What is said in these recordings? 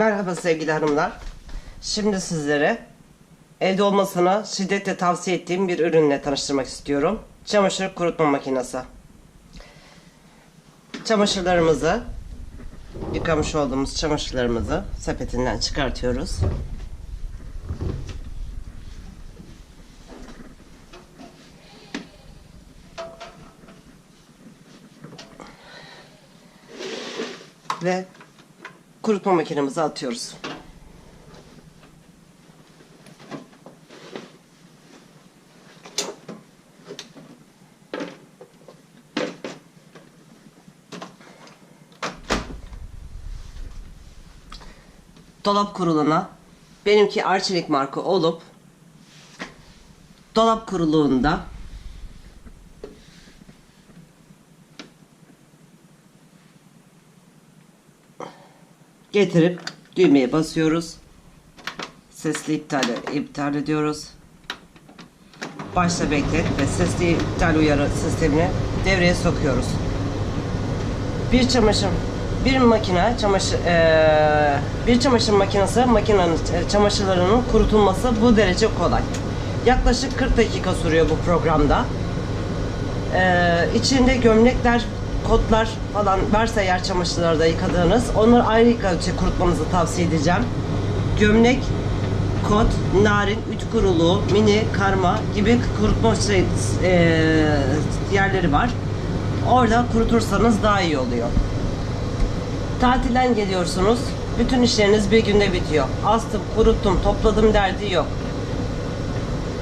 Merhaba sevgili hanımlar. Şimdi sizlere evde olmasını şiddetle tavsiye ettiğim bir ürünle tanıştırmak istiyorum. Çamaşır kurutma makinesi. Çamaşırlarımızı yıkamış olduğumuz çamaşırlarımızı sepetinden çıkartıyoruz. Ve kurutma makinemize atıyoruz. Dolap kuruluna benimki Arçelik marka olup dolap kuruluğunda getirip düğmeye basıyoruz. Sesli iptal, iptal ediyoruz. Başta beklet ve sesli iptal uyarı sistemini devreye sokuyoruz. Bir çamaşır, bir makine çamaşır, eee, bir çamaşır makinesi makinenin e, çamaşırlarının kurutulması bu derece kolay. Yaklaşık 40 dakika sürüyor bu programda. Ee, içinde gömlekler, kotlar falan varsa yer çamaşırlarda yıkadığınız onları ayrı yıkadıkça kurutmanızı tavsiye edeceğim. Gömlek, kot, narin, üç kuruluğu, mini, karma gibi kurutma şey, e, yerleri var. Orada kurutursanız daha iyi oluyor. Tatilden geliyorsunuz. Bütün işleriniz bir günde bitiyor. Astım, kuruttum, topladım derdi yok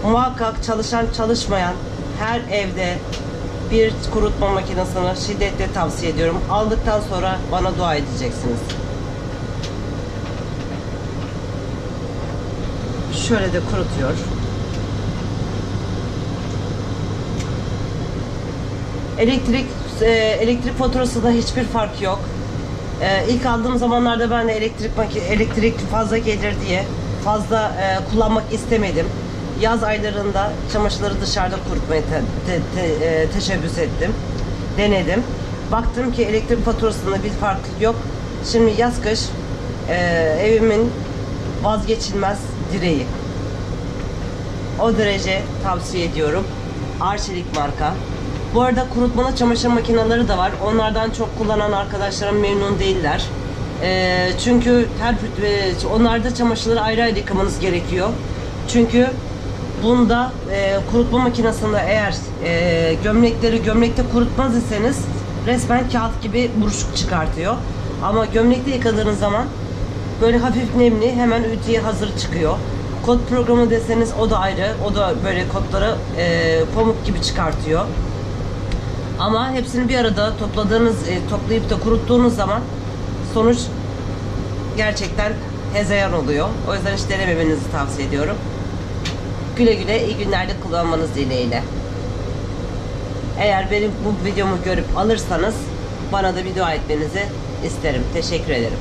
muhakkak çalışan çalışmayan her evde bir kurutma makinesini şiddetle tavsiye ediyorum. Aldıktan sonra bana dua edeceksiniz. Şöyle de kurutuyor. Elektrik e, elektrik faturasında hiçbir fark yok. E, ilk aldığım zamanlarda ben de elektrik elektrik fazla gelir diye fazla e, kullanmak istemedim. Yaz aylarında çamaşırları dışarıda kurutmaya te- te- te- e, teşebbüs ettim. Denedim. Baktım ki elektrik faturasında bir fark yok. Şimdi yaz kış e, evimin vazgeçilmez direği. O derece tavsiye ediyorum. Arçelik marka. Bu arada kurutmalı çamaşır makineleri de var. Onlardan çok kullanan arkadaşlarım memnun değiller. Ee, çünkü her e, onlarda çamaşırları ayrı ayrı yıkamanız gerekiyor. Çünkü bunda e, kurutma makinesinde eğer e, gömlekleri gömlekte kurutmaz iseniz resmen kağıt gibi buruşuk çıkartıyor. Ama gömlekte yıkadığınız zaman böyle hafif nemli hemen ütüye hazır çıkıyor. Kod programı deseniz o da ayrı. O da böyle kodları e, pamuk gibi çıkartıyor. Ama hepsini bir arada topladığınız, e, toplayıp da kuruttuğunuz zaman sonuç gerçekten hezeyan oluyor. O yüzden hiç denememenizi tavsiye ediyorum. Güle güle iyi günlerde kullanmanız dileğiyle. Eğer benim bu videomu görüp alırsanız bana da bir dua etmenizi isterim. Teşekkür ederim.